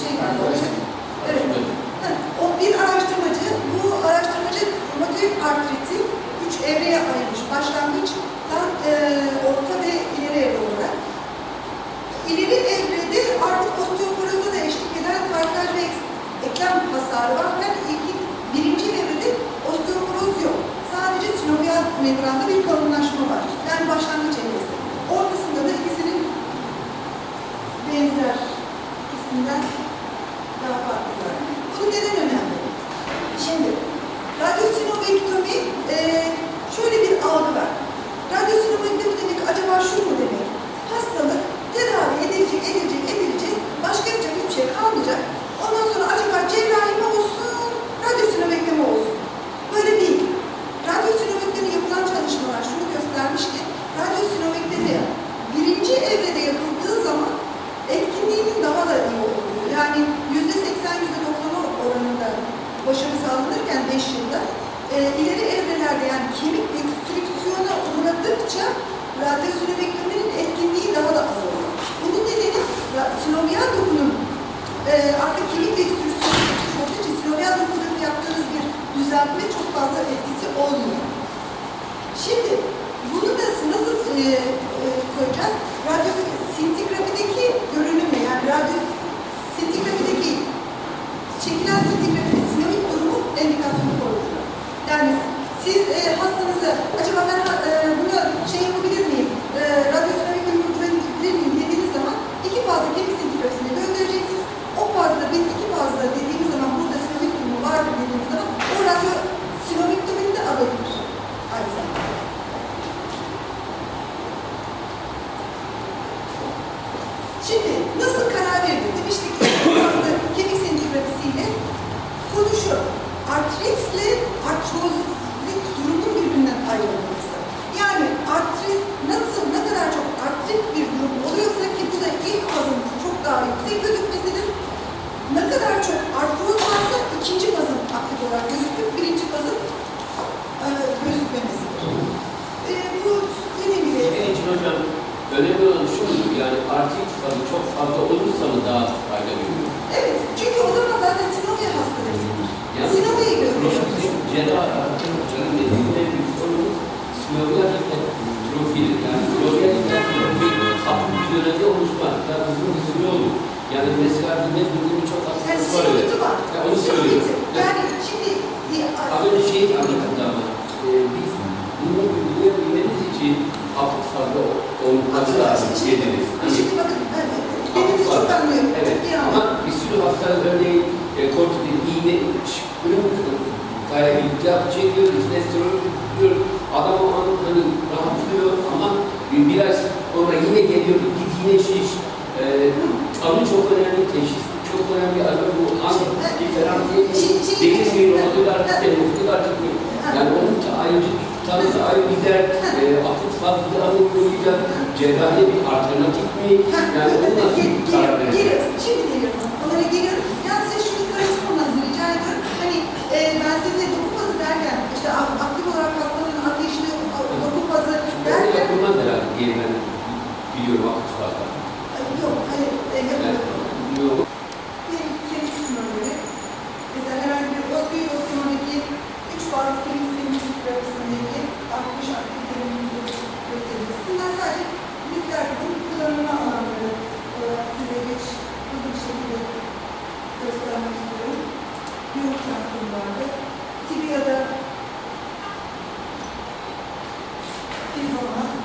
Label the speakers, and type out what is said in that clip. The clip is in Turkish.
Speaker 1: şey.
Speaker 2: Evet.
Speaker 1: O bir araştırmacı, bu araştırmacı romatizm artriti üç evreye ayırmış. Başlangıçtan e, orta ve ileri evre olarak. İleri evrede artık osteoporoza da eşlik eden kartal ve eklem hasarı var. Yani ilk birinci evrede osteoporoz yok. Sadece sinovial membranda bir sağlanırken 5 yılda e, ileri evrelerde yani kemik ekstrüksiyona uğradıkça radyosinovektominin etkinliği daha da azalıyor. Bunun nedeni sinoviyal dokunun e, artık kemik ekstrüksiyonu geçmiş olduğu için sinoviyal dokuda yaptığınız bir düzeltme çok fazla etkisi olmuyor. Şimdi siz
Speaker 2: önemli olan şu mudur? Yani artrit fazı çok fazla olursa mı daha fayda görüyor?
Speaker 1: Evet, çünkü o zaman zaten sinovya hastalarıdır.
Speaker 2: Yani Sinovayı profil, gösteriyoruz. cerrah hocam dediğim en büyük sorunumuz sinoviyal profil. Yani sinoviyal profil hafif bir dönemde oluşmaz. Yani uzun bir süre olur. Yani mesela dinle bildiğim çok Yani hastalık var öyle. sinoviti
Speaker 1: var. Ya onu söylüyorum. Yani Yani şimdi az önce şey anlattı
Speaker 2: ama e, biz bunu bilmemiz için hafif fazla olması lazım dediniz. Hani Şimdi
Speaker 1: bakın, hani, dediğinizi çok anlıyorum. Evet. Çok iyi Ama
Speaker 2: anlıyorum. bir sürü hastalık örneğin e, kortizin, iğne, ürün kaya iltihap çekiyor, steroid tutuyor. Adam o an hani rahatlıyor ama bir, biraz sonra yine geliyor, git yine şiş. E, tanı çok önemli, teşhis çok önemli. Önce bu an diferansiyel Şey- şey- deniz bir romatoloji artık romatoloji artık değil. Yani onun ayrıca tanısı ayrı bir dert, e, akut fazla anı koyacak, cerrahi bir alternatif mi? yerine biliyorum vakit fazla.
Speaker 1: Yok, hayır. E, yok.
Speaker 2: Yok.
Speaker 1: Benim kendisine göre mesela herhangi bir osteosyondaki üç bazı klinik terapısındaki 60 aktivitelerimizi göstereceğiz. Bunlar sadece nükleer kurum kullanılma alanları olarak e, size geç hızlı bir şekilde göstermek istiyorum. Yok şansımlardı. Tibia'da bir zaman